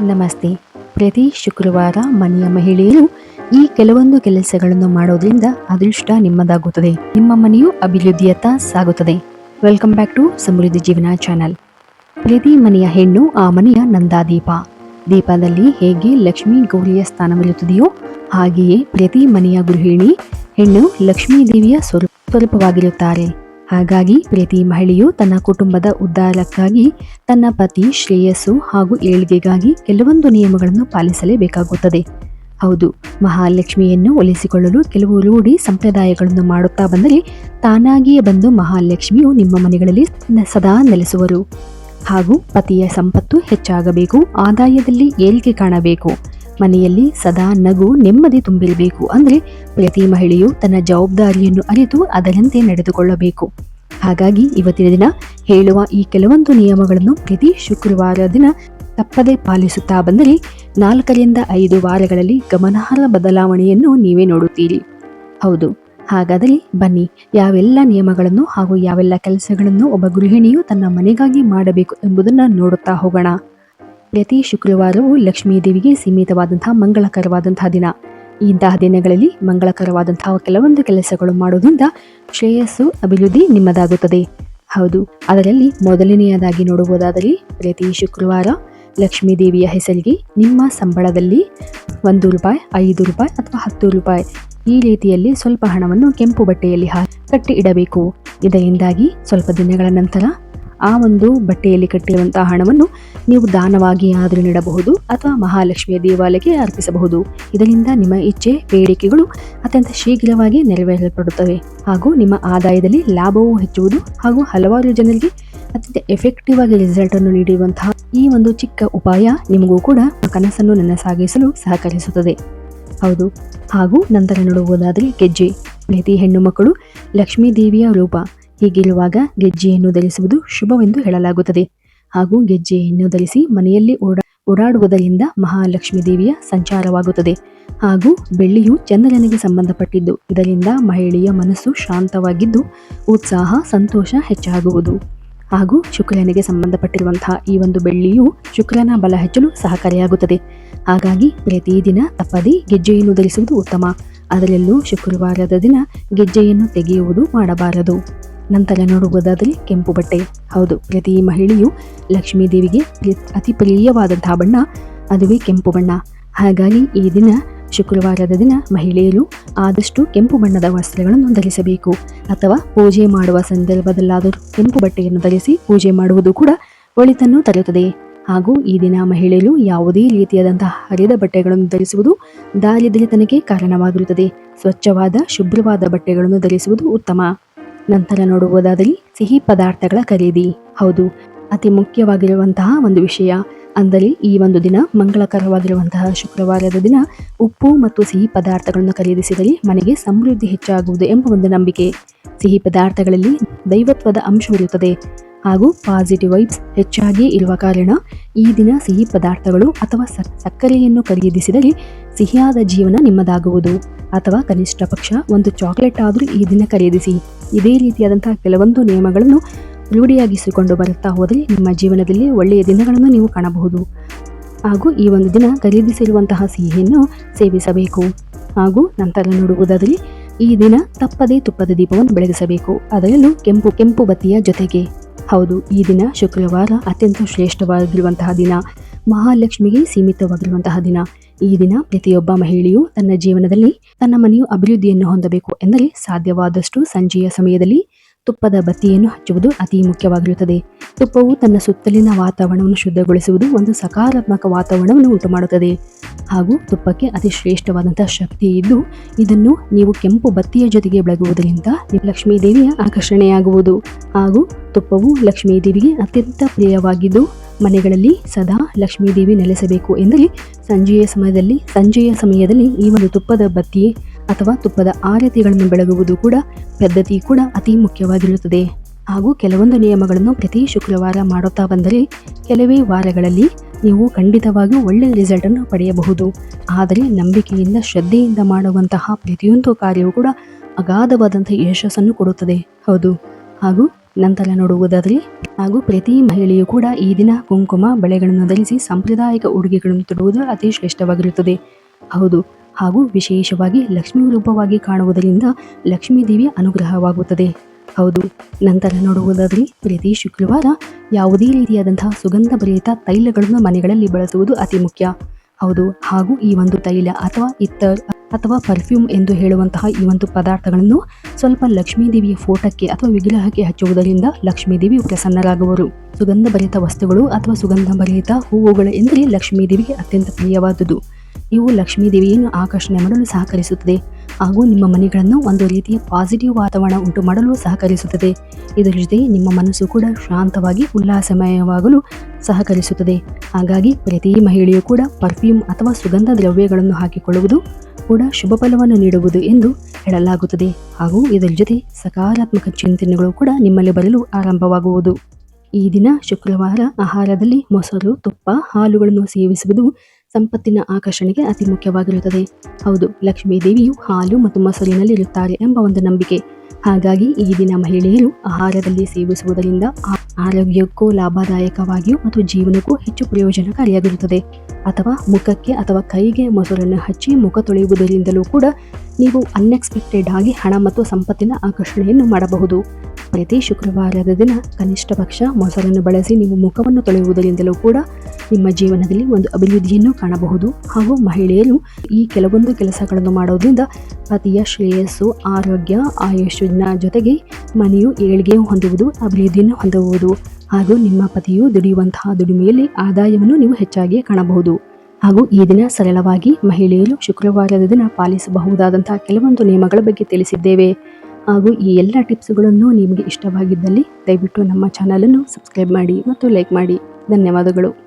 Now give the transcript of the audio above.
ನಮಸ್ತೆ. ಪ್ರತಿ ಶುಕ್ರವಾರ ಮನೆಯ ಮಹಿಳೆಯರು ಈ ಕೆಲವೊಂದು ಕೆಲಸಗಳನ್ನು ಮಾಡೋದ್ರಿಂದ ಅದೃಷ್ಟ ನಿಮ್ಮದಾಗುತ್ತದೆ. ನಿಮ್ಮ ಮನೆಯು ಅಭಿವೃದ್ಧಿಯತ್ತ ಸಾಗುತ್ತದೆ. ವೆಲ್ಕಮ್ ಬ್ಯಾಕ್ ಟು ಸಮೃದ್ಧಿ ಜೀವನ ಚಾನಲ್ ಪ್ರತಿ ಮನೆಯ ಹೆಣ್ಣು ಆ ಮನೆಯ ನಂದಾದೀಪ. ದೀಪದಲ್ಲಿ ಹೇಗೆ ಲಕ್ಷ್ಮೀ ಗೌರಿಯ ಸ್ಥಾನವಿರುತ್ತದೆಯೋ ಹಾಗೆಯೇ ಪ್ರತಿ ಮನೆಯ ಗೃಹಿಣಿ ಹೆಣ್ಣು ಲಕ್ಷ್ಮೀ ದೇವಿಯ ಸ್ವರೂಪ ಸ್ವರೂಪವಾಗಿರುತ್ತಾರೆ. ಹಾಗಾಗಿ ಪ್ರತಿ ಮಹಿಳೆಯು ತನ್ನ ಕುಟುಂಬದ ಉದ್ದಾರಕ್ಕಾಗಿ ತನ್ನ ಪತಿ ಶ್ರೇಯಸ್ಸು ಹಾಗೂ ಏಳಿಗೆಗಾಗಿ ಕೆಲವೊಂದು ನಿಯಮಗಳನ್ನು ಪಾಲಿಸಲೇಬೇಕಾಗುತ್ತದೆ. ಹೌದು, ಮಹಾಲಕ್ಷ್ಮಿಯನ್ನು ಒಲಿಸಿಕೊಳ್ಳಲು ಕೆಲವು ರೂಢಿ ಸಂಪ್ರದಾಯಗಳನ್ನು ಮಾಡುತ್ತಾ ಬಂದರೆ ತಾನಾಗಿಯೇ ಬಂದು ಮಹಾಲಕ್ಷ್ಮಿಯು ನಿಮ್ಮ ಮನೆಗಳಲ್ಲಿ ಸದಾ ನೆಲೆಸುವರು. ಹಾಗೂ ಪತಿಯ ಸಂಪತ್ತು ಹೆಚ್ಚಾಗಬೇಕು, ಆದಾಯದಲ್ಲಿ ಏಳಿಗೆ ಕಾಣಬೇಕು. ಮನೆಯಲ್ಲಿ ಸದಾ ನಗು ನೆಮ್ಮದಿ ತುಂಬಿರಬೇಕು. ಅಂದರೆ ಪ್ರತಿ ಮಹಿಳೆಯು ತನ್ನ ಜವಾಬ್ದಾರಿಯನ್ನು ಅರಿತು ಅದರಂತೆ ನಡೆದುಕೊಳ್ಳಬೇಕು. ಹಾಗಾಗಿ ಇವತ್ತಿನ ದಿನ ಹೇಳುವ ಈ ಕೆಲವೊಂದು ನಿಯಮಗಳನ್ನು ಪ್ರತಿ ಶುಕ್ರವಾರ ದಿನ ತಪ್ಪದೆ ಪಾಲಿಸುತ್ತಾ ಬಂದರೆ ನಾಲ್ಕರಿಂದ ಐದು ವಾರಗಳಲ್ಲಿ ಗಮನಾರ್ಹ ಬದಲಾವಣೆಯನ್ನು ನೀವೇ ನೋಡುತ್ತೀರಿ. ಹೌದು, ಹಾಗಾದರೆ ಬನ್ನಿ, ಯಾವೆಲ್ಲ ನಿಯಮಗಳನ್ನು ಹಾಗೂ ಯಾವೆಲ್ಲ ಕೆಲಸಗಳನ್ನು ಒಬ್ಬ ಗೃಹಿಣಿಯು ತನ್ನ ಮನೆಗಾಗಿ ಮಾಡಬೇಕು ಎಂಬುದನ್ನು ನೋಡುತ್ತಾ ಹೋಗೋಣ. ಪ್ರತಿ ಶುಕ್ರವಾರವು ಲಕ್ಷ್ಮೀ ದೇವಿಗೆ ಸೀಮಿತವಾದಂತಹ ಮಂಗಳಕರವಾದಂತಹ ದಿನ. ಇಂತಹ ದಿನಗಳಲ್ಲಿ ಮಂಗಳಕರವಾದಂತಹ ಕೆಲವೊಂದು ಕೆಲಸಗಳು ಮಾಡುವುದರಿಂದ ಶ್ರೇಯಸ್ಸು, ಅಭಿವೃದ್ಧಿ ನಿಮ್ಮದಾಗುತ್ತದೆ. ಹೌದು, ಅದರಲ್ಲಿ ಮೊದಲನೆಯದಾಗಿ ನೋಡುವುದಾದರೆ ಪ್ರತಿ ಶುಕ್ರವಾರ ಲಕ್ಷ್ಮೀ ದೇವಿಯ ಹೆಸರಿಗೆ ನಿಮ್ಮ ಸಂಬಳದಲ್ಲಿ ಒಂದು ರೂಪಾಯಿ, ಐದು ರೂಪಾಯಿ ಅಥವಾ ಹತ್ತು ರೂಪಾಯಿ. ಈ ರೀತಿಯಲ್ಲಿ ಸ್ವಲ್ಪ ಹಣವನ್ನು ಕೆಂಪು ಬಟ್ಟೆಯಲ್ಲಿ ಕಟ್ಟಿ ಇಡಬೇಕು ಇದರಿಂದಾಗಿ ಸ್ವಲ್ಪ ದಿನಗಳ ನಂತರ ಆ ಒಂದು ಬಟ್ಟೆಯಲ್ಲಿ ಕಟ್ಟಿರುವಂತಹ ಹಣವನ್ನು ನೀವು ದಾನವಾಗಿ ಆದರೂ ನೀಡಬಹುದು ಅಥವಾ ಮಹಾಲಕ್ಷ್ಮಿಯ ದೇವಾಲಯಕ್ಕೆ ಅರ್ಪಿಸಬಹುದು. ಇದರಿಂದ ನಿಮ್ಮ ಇಚ್ಛೆ, ಬೇಡಿಕೆಗಳು ಅತ್ಯಂತ ಶೀಘ್ರವಾಗಿ ನೆರವೇರಲ್ಪಡುತ್ತವೆ. ಹಾಗೂ ನಿಮ್ಮ ಆದಾಯದಲ್ಲಿ ಲಾಭವೂ ಹೆಚ್ಚುವುದು ಹಾಗೂ ಹಲವಾರು ಜನರಿಗೆ ಅತ್ಯಂತ ಎಫೆಕ್ಟಿವ್ ಆಗಿ ರಿಸಲ್ಟ್ ಅನ್ನು ನೀಡಿರುವಂತಹ ಈ ಒಂದು ಚಿಕ್ಕ ಉಪಾಯ ನಿಮಗೂ ಕೂಡ ಕನಸನ್ನು ನನಸಾಗಿಸಲು ಸಹಕರಿಸುತ್ತದೆ. ಹೌದು. ಹಾಗೂ ನಂತರ ನೋಡುವುದಾದರೆ ಗೆಜ್ಜೆ. ಪ್ರತಿ ಹೆಣ್ಣು ಮಕ್ಕಳು ಲಕ್ಷ್ಮೀ ದೇವಿಯ ರೂಪ. ಹೀಗಿರುವಾಗ ಗೆಜ್ಜೆಯನ್ನು ಧರಿಸುವುದು ಶುಭವೆಂದು ಹೇಳಲಾಗುತ್ತದೆ. ಹಾಗೂ ಗೆಜ್ಜೆಯನ್ನು ಧರಿಸಿ ಮನೆಯಲ್ಲಿ ಓಡಾ, ಓಡಾಡುವುದರಿಂದ ಮಹಾಲಕ್ಷ್ಮೀ ದೇವಿಯ ಸಂಚಾರವಾಗುತ್ತದೆ. ಹಾಗೂ ಬೆಳ್ಳಿಯು ಚಂದ್ರನಿಗೆ ಸಂಬಂಧಪಟ್ಟಿದ್ದು, ಇದರಿಂದ ಮಹಿಳೆಯ ಮನಸ್ಸು ಶಾಂತವಾಗಿದ್ದು, ಉತ್ಸಾಹ, ಸಂತೋಷ ಹೆಚ್ಚಾಗುವುದು. ಹಾಗೂ ಶುಕ್ರನಿಗೆ ಸಂಬಂಧಪಟ್ಟಿರುವಂತಹ ಈ ಒಂದು ಬೆಳ್ಳಿಯು ಶುಕ್ರನ ಬಲ ಹೆಚ್ಚಲು ಸಹಕಾರಿಯಾಗುತ್ತದೆ. ಹಾಗಾಗಿ ಪ್ರತಿದಿನ ತಪ್ಪದೆ ಗೆಜ್ಜೆಯನ್ನು ಧರಿಸುವುದು ಉತ್ತಮ. ಅದರಲ್ಲೂ ಶುಕ್ರವಾರದ ದಿನ ಗೆಜ್ಜೆಯನ್ನು ತೆಗೆಯುವುದು ಮಾಡಬಾರದು. ನಂತರ ನೋಡುವುದಾದರೆ ಕೆಂಪು ಬಟ್ಟೆ. ಹೌದು, ಪ್ರತಿ ಮಹಿಳೆಯು ಲಕ್ಷ್ಮೀ ದೇವಿಗೆ ಅತಿ ಪ್ರಿಯವಾದಂತಹ ಬಣ್ಣ ಅದುವೇ ಕೆಂಪು ಬಣ್ಣ. ಹಾಗಾಗಿ ಈ ದಿನ, ಶುಕ್ರವಾರದ ದಿನ ಮಹಿಳೆಯರು ಆದಷ್ಟು ಕೆಂಪು ಬಣ್ಣದ ವಸ್ತ್ರಗಳನ್ನು ಧರಿಸಬೇಕು. ಅಥವಾ ಪೂಜೆ ಮಾಡುವ ಸಂದರ್ಭದಲ್ಲಾದರೂ ಕೆಂಪು ಬಟ್ಟೆಯನ್ನು ಧರಿಸಿ ಪೂಜೆ ಮಾಡುವುದು ಕೂಡ ಒಳಿತನ್ನು ತರುತ್ತದೆ. ಹಾಗೂ ಈ ದಿನ ಮಹಿಳೆಯರು ಯಾವುದೇ ರೀತಿಯಾದಂತಹ ಹರಿದ ಬಟ್ಟೆಗಳನ್ನು ಧರಿಸುವುದು ದಾರಿದ್ರ್ಯತನಕ್ಕೆ ಕಾರಣವಾಗಿರುತ್ತದೆ. ಸ್ವಚ್ಛವಾದ, ಶುಭ್ರವಾದ ಬಟ್ಟೆಗಳನ್ನು ಧರಿಸುವುದು ಉತ್ತಮ. ನಂತರ ನೋಡುವುದಾದರೆ ಸಿಹಿ ಪದಾರ್ಥಗಳ ಖರೀದಿ. ಹೌದು, ಅತಿ ಮುಖ್ಯವಾಗಿರುವಂತಹ ಒಂದು ವಿಷಯ. ಅಂದರೆ ಈ ಒಂದು ದಿನ ಮಂಗಳಕರವಾಗಿರುವಂತಹ ಶುಕ್ರವಾರದ ದಿನ ಉಪ್ಪು ಮತ್ತು ಸಿಹಿ ಪದಾರ್ಥಗಳನ್ನು ಖರೀದಿಸಿದರೆ ಮನೆಗೆ ಸಮೃದ್ಧಿ ಹೆಚ್ಚಾಗುವುದು ಎಂಬ ಒಂದು ನಂಬಿಕೆ. ಸಿಹಿ ಪದಾರ್ಥಗಳಲ್ಲಿ ದೈವತ್ವದ ಅಂಶವಿರುತ್ತದೆ ಹಾಗೂ ಪಾಸಿಟಿವ್ ವೈಬ್ಸ್ ಹೆಚ್ಚಾಗಿ ಇರುವ ಕಾರಣ ಈ ದಿನ ಸಿಹಿ ಪದಾರ್ಥಗಳು ಅಥವಾ ಸಕ್- ಸಕ್ಕರೆಯನ್ನು ಖರೀದಿಸಿದರೆ ಸಿಹಿಯಾದ ಜೀವನ ನಿಮ್ಮದಾಗುವುದು. ಅಥವಾ ಕನಿಷ್ಠ ಪಕ್ಷ ಒಂದು ಚಾಕ್ಲೇಟ್ ಆದರೂ ಈ ದಿನ ಖರೀದಿಸಿ. ಇದೇ ರೀತಿಯಾದಂತಹ ಕೆಲವೊಂದು ನಿಯಮಗಳನ್ನು ರೂಢಿಯಾಗಿಸಿಕೊಂಡು ಬರುತ್ತಾ ಹೋದರೆ ನಿಮ್ಮ ಜೀವನದಲ್ಲಿ ಒಳ್ಳೆಯ ದಿನಗಳನ್ನು ನೀವು ಕಾಣಬಹುದು. ಹಾಗೂ ಈ ಒಂದು ದಿನ ಖರೀದಿಸಿರುವಂತಹ ಸಿಹಿಯನ್ನು ಸೇವಿಸಬೇಕು. ಹಾಗೂ ನಂತರ ನೋಡುವುದಾದರೆ ಈ ದಿನ ತಪ್ಪದೇ ತುಪ್ಪದ ದೀಪವನ್ನು ಬೆಳಗಿಸಬೇಕು. ಅದರಲ್ಲೂ ಕೆಂಪು ಕೆಂಪು ಬತ್ತಿಯ ಜೊತೆಗೆ. ಹೌದು, ಈ ದಿನ ಶುಕ್ರವಾರ ಅತ್ಯಂತ ಶ್ರೇಷ್ಠವಾಗಿರುವಂತಹ ದಿನ. ಮಹಾಲಕ್ಷ್ಮಿಗೆ ಸೀಮಿತವಾಗಿರುವಂತಹ ದಿನ. ಈ ದಿನ ಪ್ರತಿಯೊಬ್ಬ ಮಹಿಳೆಯು ತನ್ನ ಜೀವನದಲ್ಲಿ ತನ್ನ ಮನೆಯು ಅಭಿವೃದ್ಧಿಯನ್ನು ಹೊಂದಬೇಕು ಎಂದರೆ ಸಾಧ್ಯವಾದಷ್ಟು ಸಂಜೆಯ ಸಮಯದಲ್ಲಿ ತುಪ್ಪದ ಬತ್ತಿಯನ್ನು ಹಚ್ಚುವುದು ಅತಿ ಮುಖ್ಯವಾಗಿರುತ್ತದೆ. ತುಪ್ಪವು ತನ್ನ ಸುತ್ತಲಿನ ವಾತಾವರಣವನ್ನು ಶುದ್ಧಗೊಳಿಸುವುದು ಒಂದು ಸಕಾರಾತ್ಮಕ ವಾತಾವರಣವನ್ನು ಉಂಟು ಮಾಡುತ್ತದೆ ಹಾಗೂ ತುಪ್ಪಕ್ಕೆ ಅತಿ ಶ್ರೇಷ್ಠವಾದಂತಹ ಶಕ್ತಿ ಇದ್ದು, ಇದನ್ನು ನೀವು ಕೆಂಪು ಬತ್ತಿಯ ಜೊತೆಗೆ ಬೆಳಗುವುದರಿಂದ ಲಕ್ಷ್ಮೀ ದೇವಿಯ ಆಕರ್ಷಣೆಯಾಗುವುದು. ಹಾಗೂ ತುಪ್ಪವು ಲಕ್ಷ್ಮೀ ದೇವಿಗೆ ಅತ್ಯಂತ ಪ್ರಿಯವಾಗಿದ್ದು, ಮನೆಗಳಲ್ಲಿ ಸದಾ ಲಕ್ಷ್ಮೀ ದೇವಿ ನೆಲೆಸಬೇಕು ಎಂದರೆ ಸಂಜೆಯ ಸಮಯದಲ್ಲಿ ಸಂಜೆಯ ಸಮಯದಲ್ಲಿ ಈ ಒಂದು ತುಪ್ಪದ ಬತ್ತಿ ಅಥವಾ ತುಪ್ಪದ ಆರತಿಗಳನ್ನು ಬೆಳಗುವುದು ಕೂಡ ಪದ್ಧತಿ ಕೂಡ ಅತಿ ಮುಖ್ಯವಾಗಿರುತ್ತದೆ. ಹಾಗೂ ಕೆಲವೊಂದು ನಿಯಮಗಳನ್ನು ಪ್ರತಿ ಶುಕ್ರವಾರ ಮಾಡುತ್ತಾ ಬಂದರೆ ಕೆಲವೇ ವಾರಗಳಲ್ಲಿ ನೀವು ಖಂಡಿತವಾಗಿಯೂ ಒಳ್ಳೆಯ ರಿಸಲ್ಟನ್ನು ಪಡೆಯಬಹುದು. ಆದರೆ ನಂಬಿಕೆಯಿಂದ, ಶ್ರದ್ಧೆಯಿಂದ ಮಾಡುವಂತಹ ಪ್ರತಿಯೊಂದು ಕಾರ್ಯವೂ ಕೂಡ ಅಗಾಧವಾದಂಥ ಯಶಸ್ಸನ್ನು ಕೊಡುತ್ತದೆ. ಹೌದು. ಹಾಗೂ ನಂತರ ನೋಡುವುದಾದರೆ, ಹಾಗೂ ಪ್ರತಿ ಮಹಿಳೆಯು ಕೂಡ ಈ ದಿನ ಕುಂಕುಮ, ಬಳೆಗಳನ್ನು ಧರಿಸಿ ಸಾಂಪ್ರದಾಯಿಕ ಉಡುಗೆಗಳನ್ನು ತೊಡುವುದು ಅತಿ ಶ್ರೇಷ್ಠವಾಗಿರುತ್ತದೆ. ಹೌದು. ಹಾಗೂ ವಿಶೇಷವಾಗಿ ಲಕ್ಷ್ಮೀ ರೂಪವಾಗಿ ಕಾಣುವುದರಿಂದ ಲಕ್ಷ್ಮೀ ದೇವಿಯ ಅನುಗ್ರಹವಾಗುತ್ತದೆ. ಹೌದು, ನಂತರ ನೋಡುವುದಾದರೆ ಪ್ರತಿ ಶುಕ್ರವಾರ ಯಾವುದೇ ರೀತಿಯಾದಂತಹ ಸುಗಂಧ ಭರಿತ ತೈಲಗಳನ್ನು ಮನೆಗಳಲ್ಲಿ ಬಳಸುವುದು ಅತಿ ಮುಖ್ಯ. ಹೌದು, ಹಾಗೂ ಈ ಒಂದು ತೈಲ ಅಥವಾ ಇತ್ತರ್ ಅಥವಾ ಪರ್ಫ್ಯೂಮ್ ಎಂದು ಹೇಳುವಂತಹ ಈ ಒಂದು ಪದಾರ್ಥಗಳನ್ನು ಸ್ವಲ್ಪ ಲಕ್ಷ್ಮೀ ದೇವಿಯ ಫೋಟೋಕ್ಕೆ ಅಥವಾ ವಿಗ್ರಹಕ್ಕೆ ಹಚ್ಚುವುದರಿಂದ ಲಕ್ಷ್ಮೀ ದೇವಿ ಪ್ರಸನ್ನರಾಗುವರು. ಸುಗಂಧ ಭರಿತ ವಸ್ತುಗಳು ಅಥವಾ ಸುಗಂಧ ಭರಿತ ಹೂವುಗಳು ಎಂದರೆ ಲಕ್ಷ್ಮೀ ದೇವಿಗೆ ಅತ್ಯಂತ ಪ್ರಿಯವಾದುದು. ಇವು ಲಕ್ಷ್ಮೀ ದೇವಿಯನ್ನು ಆಕರ್ಷಣೆ ಮಾಡಲು ಸಹಕರಿಸುತ್ತದೆ. ಹಾಗೂ ನಿಮ್ಮ ಮನೆಗಳನ್ನು ಒಂದು ರೀತಿಯ ಪಾಸಿಟಿವ್ ವಾತಾವರಣ ಉಂಟು ಮಾಡಲು ಸಹಕರಿಸುತ್ತದೆ. ಇದರ ಜೊತೆ ನಿಮ್ಮ ಮನಸ್ಸು ಕೂಡ ಶಾಂತವಾಗಿ, ಉಲ್ಲಾಸಮಯವಾಗಲು ಸಹಕರಿಸುತ್ತದೆ. ಹಾಗಾಗಿ ಪ್ರತಿ ಮಹಿಳೆಯೂ ಕೂಡ ಪರ್ಫ್ಯೂಮ್ ಅಥವಾ ಸುಗಂಧ ದ್ರವ್ಯಗಳನ್ನು ಹಾಕಿಕೊಳ್ಳುವುದು ಕೂಡ ಶುಭ ಫಲವನ್ನು ನೀಡುವುದು ಎಂದು ಹೇಳಲಾಗುತ್ತದೆ. ಹಾಗೂ ಇದರ ಜೊತೆ ಸಕಾರಾತ್ಮಕ ಚಿಂತನೆಗಳು ಕೂಡ ನಿಮ್ಮಲ್ಲಿ ಬರಲು ಆರಂಭವಾಗುವುದು. ಈ ದಿನ ಶುಕ್ರವಾರ ಆಹಾರದಲ್ಲಿ ಮೊಸರು, ತುಪ್ಪ, ಹಾಲುಗಳನ್ನು ಸೇವಿಸುವುದು ಸಂಪತ್ತಿನ ಆಕರ್ಷಣೆಗೆ ಅತಿ ಮುಖ್ಯವಾಗಿರುತ್ತದೆ. ಹೌದು ಲಕ್ಷ್ಮೀ ದೇವಿಯು ಹಾಲು ಮತ್ತು ಮೊಸರಿನಲ್ಲಿ ಇರುತ್ತಾರೆ ಎಂಬ ಒಂದು ನಂಬಿಕೆ. ಹಾಗಾಗಿ ಈ ದಿನ ಮಹಿಳೆಯರು ಆಹಾರದಲ್ಲಿ ಸೇವಿಸುವುದರಿಂದ ಆರೋಗ್ಯಕ್ಕೂ ಲಾಭದಾಯಕವಾಗಿಯೂ ಮತ್ತು ಜೀವನಕ್ಕೂ ಹೆಚ್ಚು ಪ್ರಯೋಜನಕಾರಿಯಾಗಿರುತ್ತದೆ. ಅಥವಾ ಮುಖಕ್ಕೆ ಅಥವಾ ಕೈಗೆ ಮೊಸರನ್ನು ಹಚ್ಚಿ ಮುಖ ತೊಳೆಯುವುದರಿಂದಲೂ ಕೂಡ ನೀವು ಅನ್ಎಕ್ಸ್ಪೆಕ್ಟೆಡ್ ಆಗಿ ಹಣ ಮತ್ತು ಸಂಪತ್ತಿನ ಆಕರ್ಷಣೆಯನ್ನು ಮಾಡಬಹುದು. ಪ್ರತಿ ಶುಕ್ರವಾರದ ದಿನ ಕನಿಷ್ಠ ಪಕ್ಷ ಮೊಸರನ್ನು ಬಳಸಿ ನೀವು ಮುಖವನ್ನು ತೊಳೆಯುವುದರಿಂದಲೂ ಕೂಡ ನಿಮ್ಮ ಜೀವನದಲ್ಲಿ ಒಂದು ಅಭಿವೃದ್ಧಿಯನ್ನು ಕಾಣಬಹುದು. ಹಾಗೂ ಮಹಿಳೆಯರು ಈ ಕೆಲವೊಂದು ಕೆಲಸಗಳನ್ನು ಮಾಡೋದ್ರಿಂದ ಪತಿಯ ಶ್ರೇಯಸ್ಸು, ಆರೋಗ್ಯ ಆಯುಷ್ಯನ ಜೊತೆಗೆ ಮನೆಯು ಏಳಿಗೆ ಹೊಂದುವುದು, ಅಭಿವೃದ್ಧಿಯನ್ನು ಹೊಂದುವುದು ಹಾಗೂ ನಿಮ್ಮ ಪತಿಯು ದುಡಿಯುವಂತಹ ದುಡಿಮೆಯಲ್ಲಿ ಆದಾಯವನ್ನು ನೀವು ಹೆಚ್ಚಾಗಿ ಕಾಣಬಹುದು. ಹಾಗೂ ಈ ದಿನ ಸರಳವಾಗಿ ಮಹಿಳೆಯರು ಶುಕ್ರವಾರದ ದಿನ ಪಾಲಿಸಬಹುದಾದಂತಹ ಕೆಲವೊಂದು ನಿಯಮಗಳ ಬಗ್ಗೆ ತಿಳಿಸಿದ್ದೇವೆ. ಹಾಗೂ ಈ ಎಲ್ಲ ಟಿಪ್ಸ್ಗಳನ್ನು ನಿಮಗೆ ಇಷ್ಟವಾಗಿದ್ದಲ್ಲಿ ದಯವಿಟ್ಟು ನಮ್ಮ ಚಾನಲನ್ನು ಸಬ್ಸ್ಕ್ರೈಬ್ ಮಾಡಿ ಮತ್ತು ಲೈಕ್ ಮಾಡಿ. ಧನ್ಯವಾದಗಳು.